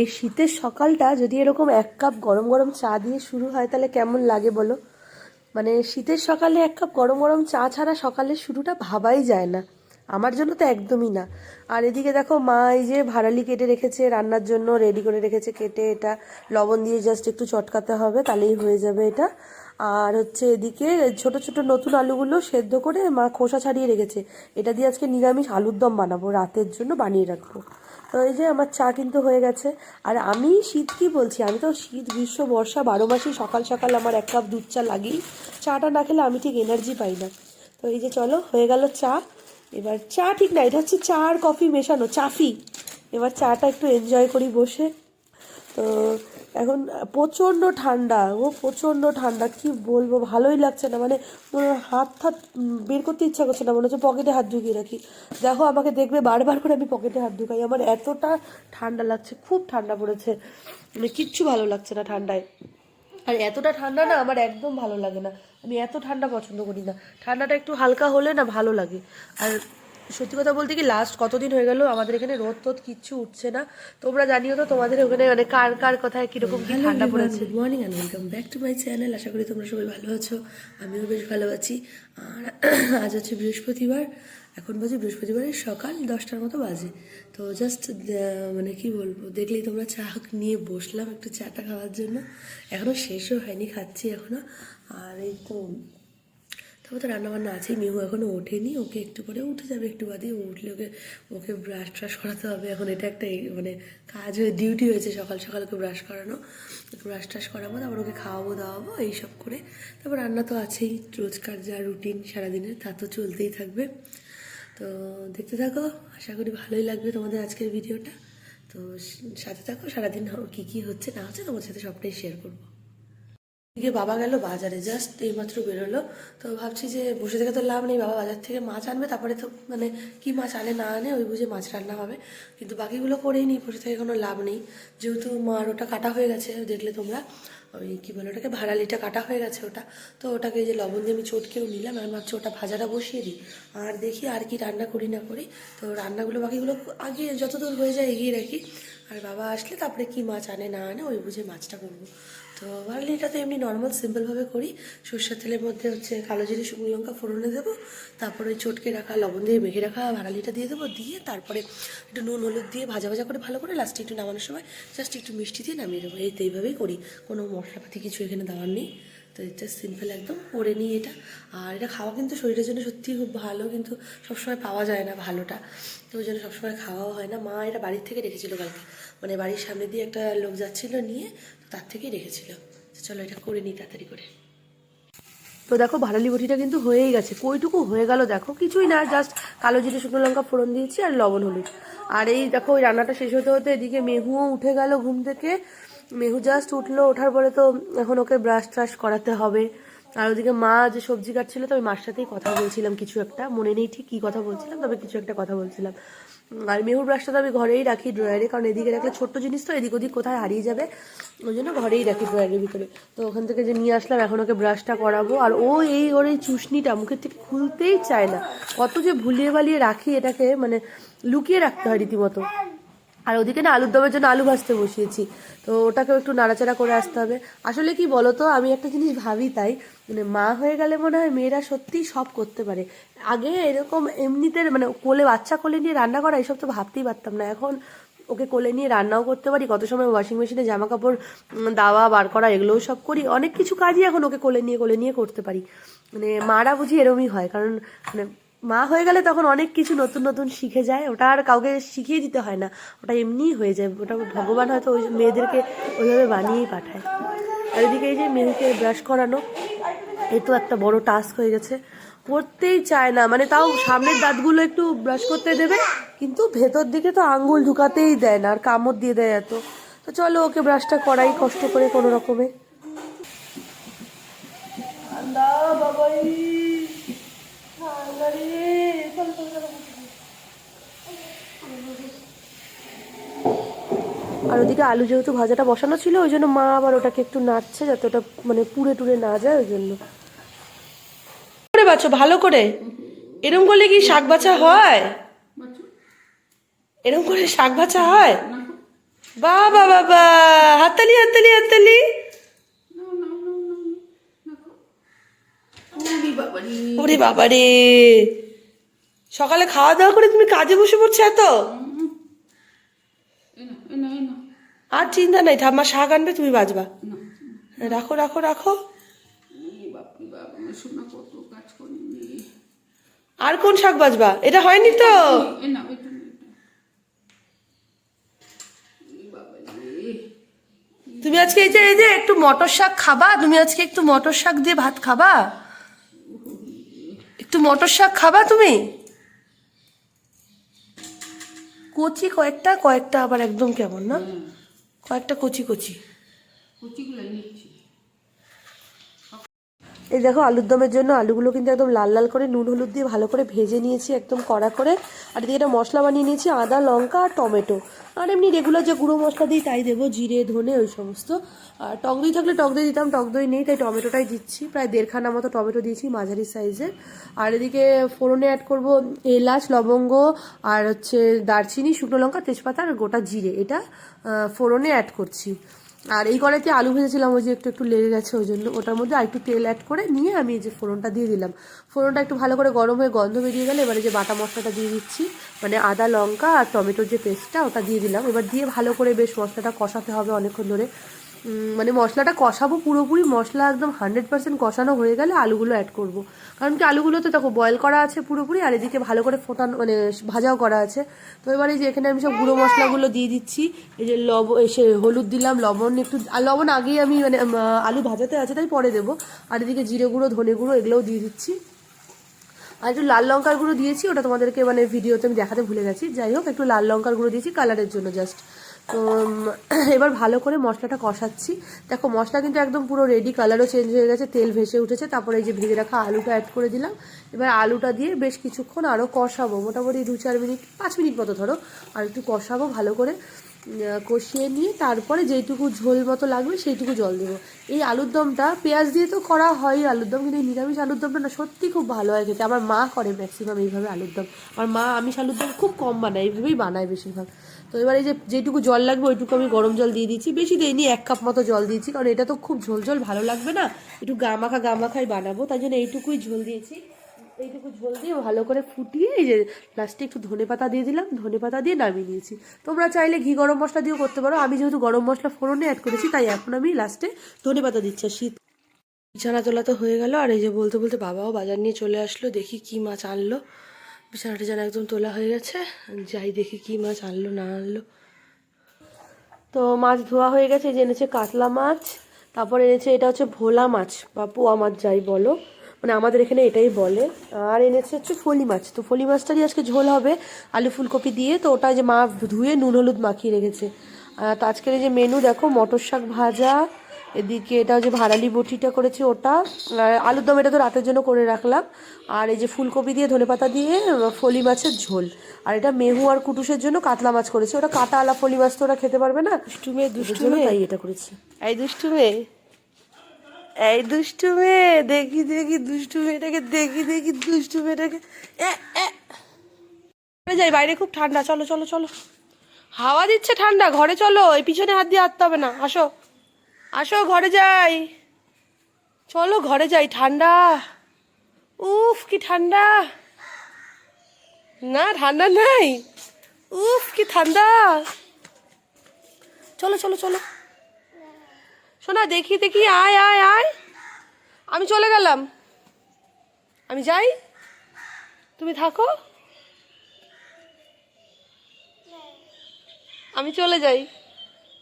এই শীতের সকালটা যদি এরকম এক কাপ গরম গরম চা দিয়ে শুরু হয়, তাহলে কেমন লাগে বলো? মানে শীতের সকালে এক কাপ গরম গরম চা ছাড়া সকালের শুরুটা ভাবাই যায় না। আমার জন্য তো একদমই না। আর এদিকে দেখো মা এই যে ভাড়ালি কেটে রেখেছে, রান্নার জন্য রেডি করে রেখেছে, কেটে এটা লবণ দিয়ে জাস্ট একটু চটকাতে হবে, তাহলেই হয়ে যাবে এটা। আর হচ্ছে এদিকে ছোট ছোট নতুন আলুগুলো সেদ্ধ করে মা খোসা ছাড়িয়ে রেখেছে। এটা দিয়ে আজকে নিরামিষ আলুর দম বানাবো, রাতের জন্য বানিয়ে রাখব। তো এই যে আমার চা কিন্তু হয়ে গেছে। আর আমি শীত কি বলছি? আমি তো শীত, গ্রীষ্ম, বর্ষা বারো মাসে সকাল সকাল আমার এক কাপ দুধ চা লাগেই। চাটা না খেলে আমি ঠিক এনার্জি পাই না। তো এই যে চলো, হয়ে গেল চা। এবার চা ঠিক না, এটা হচ্ছে চা আর কফি মেশানো চাফি এবার চাটা একটু এনজয় করি বসে। তো এখন প্রচণ্ড ঠান্ডা, ও প্রচণ্ড ঠান্ডা, কি বলব, ভালোই লাগছে না মানে হাত হাত বের করতে ইচ্ছা করছে না, মনে হচ্ছে পকেটে হাত ঢুকিয়ে রাখি। দেখো, আমাকে দেখবে বারবার করে আমি পকেটে হাত ঢুকাই, আমার এতটা ঠান্ডা লাগছে, খুব ঠান্ডা পড়েছে মানে কিচ্ছু ভালো লাগছে না ঠান্ডায়। আর এতটা ঠান্ডা না, আমার একদম ভালো লাগে না, আমি এত ঠান্ডা পছন্দ করি না, ঠান্ডাটা একটু হালকা হলে না ভালো লাগে, আর সত্যি কথা বলতে কি লাস্ট কতদিন হয়ে গেল? আমাদের এখানে রোদ তোদ কিচ্ছু উঠছে না। তোমরা জানিও তো তোমাদের ওখানে মানে কার কার কথায় কীরকম কি ঠান্ডা পড়েছে? Good morning and welcome back to my channel আশা করি তোমরা সবাই ভালো আছো। আমিও বেশ ভালো আছি। আর আজ হচ্ছে বৃহস্পতিবার। এখন বাজে বৃহস্পতিবারের সকাল দশটার মতো বাজে। তো জাস্ট মানে কি বলব দেখলেই তোমরা চা নিয়ে বসলাম একটু চাটা খাওয়ার জন্য। এখনও শেষও হয়নি খাচ্ছি এখনও আর এই তো তবে তো রান্নাবান্না আছেই। মেহু এখনও ওঠেনি, ওকে একটু পরে উঠে যাবে, একটু বাদে উঠলে ওকে ওকে ব্রাশ ট্রাশ করাতে হবে। এখন এটা একটা মানে কাজ হয়ে ডিউটি হয়েছে সকাল সকাল ওকে ব্রাশ করানো। ওকে ব্রাশ ট্রাশ করাবো, তারপর ওকে খাওয়াবো, দাওয়াবো, এইসব করে। তারপর রান্না তো আছেই, রোজকার যা রুটিন সারাদিনের, তা তো চলতেই থাকবে। তো দেখতে থাকো, আশা করি ভালোই লাগবে তোমাদের আজকের ভিডিওটা তো সাথে থাকো, সারাদিন কী কী হচ্ছে না হচ্ছে তোমার সাথে সবটাই শেয়ার করব। এদিকে বাবা গেল বাজারে জাস্ট এইমাত্র বেরোলো। তো ভাবছি যে বসে থেকে তো লাভ নেই, বাবা বাজার থেকে মাছ আনবে, তারপরে তো মানে কি মাছ আনে না আনে, ওই বুঝে মাছ রান্না হবে। কিন্তু বাকিগুলো করেই নি, বসে থেকে কোনো লাভ নেই। যেহেতু মার ওটা কাটা হয়ে গেছে, দেখলে তোমরা। ওই কী বলে ওটাকে, ভাড়ালিটা কাটা হয়ে গেছে ওটা। তো ওটাকে যে লবণ দিয়ে আমি চটকেও নিলাম আর ভাবছি ওটা ভাজাটা বসিয়ে দিই। আর দেখি আর কি রান্না করি না করি। তো রান্নাগুলো বাকিগুলো আগে যতদূর হয়ে যায় এগিয়ে রাখি। আর বাবা আসলে তারপরে কি মাছ আনে না আনে, ওই বুঝে মাছটা করব। তো ভারলিটা তো এমনি নর্মাল সিম্পলভাবে করি। সর্ষের তেলের মধ্যে হচ্ছে কালো জিরে, শুকনো লঙ্কা ফোড়নে দেবো। তারপরে চটকে রাখা লবণ দিয়ে মেখে রাখা ভাড়ালিটা দিয়ে দেবো। দিয়ে তারপরে একটু নুন, হলুদ দিয়ে ভাজা ভাজা করে ভালো করে লাস্টে একটু নামানোর সময় জাস্ট একটু মিষ্টি দিয়ে নামিয়ে দেবো এই তো এইভাবেই করি। কোনো মশলাপাতি কিছু এখানে দেওয়ার নেই। তো এটা সিম্পল একদম করে নিই এটা। আর এটা খাওয়া কিন্তু শরীরের জন্য সত্যিই খুব ভালো, কিন্তু সবসময় পাওয়া যায় না ভালোটা। তো ওই জন্য সবসময় খাওয়াও হয় না। মা এটা বাড়ির থেকে রেখেছিল কালকে। মানে বাড়ির সামনে দিয়ে একটা লোক যাচ্ছিল নিয়ে তার থেকেই রেখেছিল। চলো এটা করে নিই তাড়াতাড়ি করে। তো দেখো ভাড়ালি বটিটা কিন্তু হয়েই গেছে। কইটুকু হয়ে গেল, দেখো কিছুই না জাস্ট কালো জিরে শুকনো লঙ্কা ফোড়ন দিয়েছি আর লবণ হলুদ। আর এই দেখো ওই রান্নাটা শেষ হতে হতে এদিকে মেহুও উঠে গেল ঘুম থেকে। মেহু জাস্ট উঠল, ওঠার পরে তো এখন ওকে ব্রাশ ট্রাশ করাতে হবে। আর ওদিকে মা যে সবজি কাটছিল তো আমি মার সাথেই কথা বলছিলাম কিছু একটা। মনে নেই ঠিক কী কথা বলছিলাম, তবে কিছু একটা কথা বলছিলাম। আর মেহুর ব্রাশটা তো আমি ঘরেই রাখি ড্রয়ারে কারণ এদিকে রাখলে ছোট্ট জিনিস তো এদিক ওদিক কোথায় হারিয়ে যাবে, ওই জন্য ঘরেই রাখি ড্রয়ারের ভিতরে। তো ওখান থেকে যে নিয়ে আসলাম, এখন ওকে ব্রাশটা করাবো। আর ও এই ওর এই চুষনিটা মুখের থেকে খুলতেই চায় না। কত যে ভুলিয়ে বালিয়ে রাখি এটাকে মানে লুকিয়ে রাখতে হয় রীতিমতো। আর ওদিকে না আলুর দমের জন্য আলু ভাজতে বসিয়েছি। তো ওটাকেও একটু নাড়াচাড়া করে আসতে হবে। আসলে কি বলতো, আমি একটা জিনিস ভাবি তাই মানে মা হয়ে গেলে মনে হয় মেয়েরা সত্যিই সব করতে পারে। আগে এরকম এমনিতে মানে কোলে বাচ্চা কোলে নিয়ে রান্না করা, এসব তো ভাবতেই পারতাম না। এখন ওকে কোলে নিয়ে রান্নাও করতে পারি, কত সময় ওয়াশিং মেশিনে জামা কাপড় দাওয়া, বার করা, এগুলোও সব করি। অনেক কিছু কাজই এখন ওকে কোলে নিয়ে কোলে নিয়ে করতে পারি। মানে মারা বুঝি এরমই হয়, কারণ মানে মা হয়ে গেলে তখন অনেক কিছু নতুন নতুন শিখে যায়। ওটা আর কাউকে শিখিয়ে দিতে হয় না। ওটা এমনিই হয়ে যায়। ওটা ভগবান হয়তো ওই মেয়েদেরকে ওইভাবে বানিয়েই পাঠায়। আর এদিকে এই যে মেয়েকে ব্রাশ করানো, এ তো একটা বড় টাস্ক হয়ে গেছে। করতেই চায় না। মানে তাও সামনের দাঁতগুলো একটু ব্রাশ করতে দেবে, কিন্তু ভেতর দিকে তো আঙ্গুল ঢুকাতেই দেয় না, আর কামড় দিয়ে দেয় এত। তো চলো ওকে ব্রাশটা করাই, কষ্ট করে কোনো রকমে। বাবাই ঠান্ডা রে চলো, চলো, চলো, বসো। আর ওদিকে আলু যেহেতু ভাজাটা বসানো ছিল, ওই জন্য মা আবার ওটাকে একটু নাড়ছে যাতে ওটা মানে পুড়ে টুড়ে না যায়, ওই জন্য। করে বাছো, ভালো করে। এরম করলে কি শাক বাছা হয়? এরম করে শাক বাছা হয়? বাবা বাবা হাততালি হাততালি হাততালি। ওরে বাবা রে সকালে খাওয়া দাওয়া করে তুমি কাজে বসে পড়ছো এত? আর চিন্তা নাই ঠাম্মা শাক আনবে তুমি বাজবা। রাখো রাখো রাখো। আর কোন শাক বাজবা? এটা হয়নি তো? তুমি আজকে এই যে এই যে একটু মটর শাক খাবা? তুমি আজকে একটু মটর শাক দিয়ে ভাত খাবা? একটু মটর শাক খাবা তুমি? কচি কয়েকটা কয়েকটা আবার একদম কেমন না? কয়েকটা কচি কচি। এই দেখো আলুর দমের জন্য আলুগুলো কিন্তু একদম লাল লাল করে, নুন, হলুদ দিয়ে ভালো করে ভেজে নিয়েছি একদম কড়া করে। আর এদিকে একটা মশলা বানিয়ে নিয়েছি, আদা, লঙ্কা আর টমেটো। আর এমনি রেগুলার যে গুঁড়ো মশলা দিই তাই দেবো, জিরে, ধনে, ওই সমস্ত। আর টক দই থাকলে টক দই দিতাম, টক দই নেই, তাই টমেটোটাই দিচ্ছি। প্রায় দেড়খানা মতো টমেটো দিয়েছি মাঝারি সাইজের আর এদিকে ফোড়নে অ্যাড করব এলাচ, লবঙ্গ আর হচ্ছে দারচিনি, শুকনো লঙ্কা, তেজপাতা আর গোটা জিরে। এটা ফোড়নে অ্যাড করছি। আর এই কড়াইতে আলু ভেজেছিলাম, ওই যে একটু একটু লেগে গেছে, ওই জন্য ওটার মধ্যে আর একটু তেল অ্যাড করে নিয়ে আমি যে ফোড়নটা দিয়ে দিলাম। ফোড়নটা একটু ভালো করে গরম হয়ে গন্ধ বেরিয়ে গেলে এবারে যে বাটা মশলাটা দিয়ে দিচ্ছি মানে আদা, লঙ্কা আর টমেটোর যে পেস্টটা ওটা দিয়ে দিলাম। এবার দিয়ে ভালো করে বেশ মশলাটা কষাতে হবে অনেকক্ষণ ধরে। মানে মশলাটা কষাবো, পুরোপুরি মশলা একদম হান্ড্রেড পার্সেন্ট কষানো হয়ে গেলে আলুগুলো অ্যাড করব। কারণ কি আলুগুলো তো দেখো বয়েল করা আছে পুরোপুরি আর এদিকে ভালো করে ফোটানো মানে ভাজাও করা আছে। তো এবারে যে এখানে আমি সব গুঁড়ো মশলাগুলো দিয়ে দিচ্ছি। এই যে লব এসে হলুদ দিলাম, লবণ একটু লবণ আগেই আমি মানে আলু ভাজাতে আছে তাই পরে দেবো। আর এদিকে জিরে গুঁড়ো, ধনে গুঁড়ো এগুলোও দিয়ে দিচ্ছি। আর একটু লাল লঙ্কার গুঁড়ো দিয়েছি, ওটা তোমাদেরকে মানে ভিডিওতে আমি দেখাতে ভুলে গেছি। যাই হোক, একটু লাল লঙ্কার গুঁড়ো দিয়েছি কালারের জন্য জাস্ট এবার ভালো করে মশলাটা কষাচ্ছি। দেখো, মশলা কিন্তু একদম পুরো রেডি কালারও চেঞ্জ হয়ে গেছে, তেল ভেসে উঠেছে। তারপরে এই যে ভেজে রাখা আলুটা অ্যাড করে দিলাম। এবার আলুটা দিয়ে বেশ কিছুক্ষণ আরও কষাবো। মোটামুটি দু চার মিনিট, পাঁচ মিনিট মতো ধরো, আর একটু কষাবো ভালো করে। কষিয়ে নিয়ে তারপরে যেইটুকু ঝোল মতো লাগবে সেইটুকু জল দেবো। এই আলুর দমটা পেঁয়াজ দিয়ে তো করা হয় আলুর দম, কিন্তু এই নিরামিষ আলুর দমটা না সত্যি খুব ভালো হয় খেতে। আমার মা করে ম্যাক্সিমাম এইভাবে আলুর দম। আমার মা আমিষ আলুর দম খুব কম বানায়, এইভাবেই বানায় বেশিরভাগ। তো এবার এই যে যেটুকু জল লাগবে ওইটুকু আমি গরম জল দিয়ে দিচ্ছি। বেশি দিইনি, এক কাপ মতো জল দিয়েছি, কারণ এটা তো খুব ঝোল ঝোল ভালো লাগবে না। একটু গামাখা গামাখাই বানাবো, তাই জন্য এইটুকুই ঝোল দিয়েছি। এইটুকু ঝোল দিয়ে ভালো করে ফুটিয়ে এই যে লাস্টে একটু ধনে পাতা দিয়ে দিলাম, ধনে পাতা দিয়ে নামিয়ে নিয়েছি। তোমরা চাইলে ঘি গরম মশলা দিয়েও করতে পারো। আমি যেহেতু গরম মশলা ফোড়নে অ্যাড করেছি, তাই এখন আমি লাস্টে ধনে পাতা দিচ্ছি। শীত বিছানা তোলা তো হয়ে গেল, আর এই যে বলতে বলতে বাবাও বাজার নিয়ে চলে আসলো, দেখি কি মাছ আনলো। বিছানাটা যেন একদম তোলা হয়ে গেছে, যাই দেখি কি মাছ আনলো, না আনলো। তো মাছ ধোয়া হয়ে গেছে, এই যে এনেছে কাতলা মাছ, তারপর এনেছে, এটা হচ্ছে ভোলা মাছ, বা পোয়া মাছ যাই বলো। মানে আমাদের এখানে এটাই বলে। আর এনেছে হচ্ছে ফলি মাছ। তো ফলি মাছটারই আজকে ঝোল হবে আলু ফুলকপি দিয়ে। তো ওটা যে মা ধুয়ে নুন হলুদ মাখিয়ে রেখেছে। আর তো আজকের এই যে মেনু দেখো মটর শাক ভাজা এদিকে এটা যে ভাড়ালি বটিটা করেছি ওটা। আলুর দম এটা তো রাতের জন্য করে রাখলাম। আর এই যে ফুলকপি দিয়ে ধনেপাতা দিয়ে ফলি মাছের ঝোল। আর এটা মেহু আর কুটুসের জন্য কাতলা মাছ করেছি। ওটা কাটা আলা ফলি মাছ তো ওরা খেতে পারবে না। দুষ্টু মেয়ে দুষ্টু তাই এটা করেছি। এই দুষ্টু মেয়ে এই দুষ্টু মেয়ে, দেখি দেখি, দুষ্টু মেয়েটাকে, দেখি দেখি, দুষ্টু মেয়েটাকে। যাই, বাইরে খুব ঠান্ডা। চলো চলো চলো। হাওয়া দিচ্ছে ঠান্ডা, ঘরে চলো, এই পিছনে হাত দিয়ে হাঁটতে হবে না। আসো আসো, ঘরে যাই। চলো, ঘরে যাই, ঠান্ডা। উফ, কি ঠান্ডা। না, ঠান্ডা নাই। উফ, কি ঠান্ডা। চলো চলো চলো। শোনা দেখি দেখি, আয় আয় আয়। আমি চলে গেলাম। আমি যাই। তুমি থাকো। আমি চলে যাই।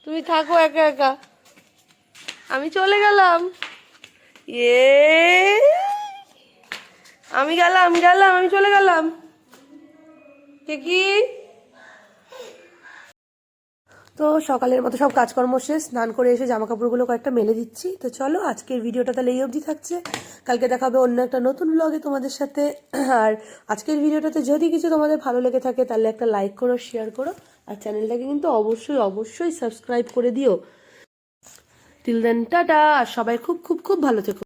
তুমি থাকো একা একা। আমি চলে গেলাম। এ আমি গেলাম গেলাম, আমি চলে গেলাম। কে কি তো সকালের মতো সব কাজকর্ম শেষ, স্নান করে এসে জামা কাপড়গুলো কয়েকটা মেলে দিচ্ছি। তো চলো, আজকের ভিডিওটা তাহলে এই অবধি থাকছে। কালকে দেখা হবে অন্য একটা নতুন ব্লগে তোমাদের সাথে। আর আজকের ভিডিওটাতে যদি কিছু তোমাদের ভালো লেগে থাকে, তাহলে একটা লাইক করো শেয়ার করো। আর চ্যানেলটাকে কিন্তু অবশ্যই অবশ্যই সাবস্ক্রাইব করে দিও। টিল দেন টাটা আর সবাই খুব খুব খুব ভালো থেকো।